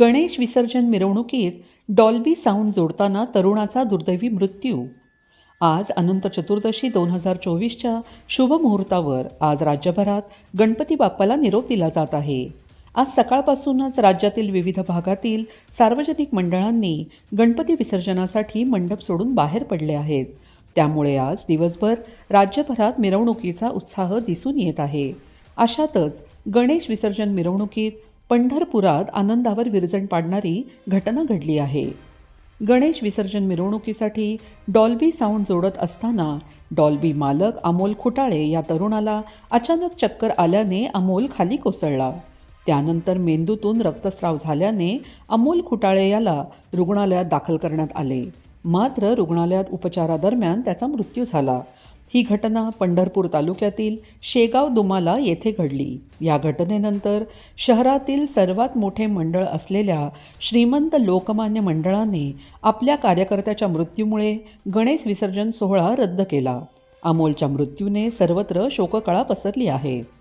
गणेश विसर्जन मिरवणुकीत Dolby sound जोडताना तरुणाचा दुर्दैवी मृत्यू. आज अनंत चतुर्दशी दोन हजार चोवीसच्या शुभमुहूर्तावर आज राज्यभरात गणपती बाप्पाला निरोप दिला जात आहे. आज सकाळपासूनच राज्यातील विविध भागातील सार्वजनिक मंडळांनी गणपती विसर्जनासाठी मंडप सोडून बाहेर पडले आहेत. त्यामुळे आज दिवसभर राज्यभरात मिरवणुकीचा उत्साह दिसून येत आहे. अशातच गणेश विसर्जन मिरवणुकीत पंढरपुरात आनंदावर विरजण पाडणारी घटना घडली आहे. गणेश विसर्जन मिरवणुकीसाठी डॉल्बी साऊंड जोडत असताना डॉल्बी मालक अमोल खुटाळे या तरुणाला अचानक चक्कर आल्याने अमोल खाली कोसळला. त्यानंतर मेंदूतून रक्तस्राव झाल्याने अमोल खुटाळे याला रुग्णालयात दाखल करण्यात आले. मात्र रुग्णालयात उपचारादरम्यान त्याचा मृत्यू झाला. ही घटना पंढरपूर तालुक्यातील शेगाव दुमाला येथे घडली. या घटनेनंतर शहरातील सर्वात मोठे मंडळ असलेल्या श्रीमंत लोकमान्य मंडळाने आपल्या कार्यकर्त्याच्या मृत्यूमुळे गणेश विसर्जन सोहळा रद्द केला. अमोलच्या मृत्यूने सर्वत्र शोककळा पसरली आहे.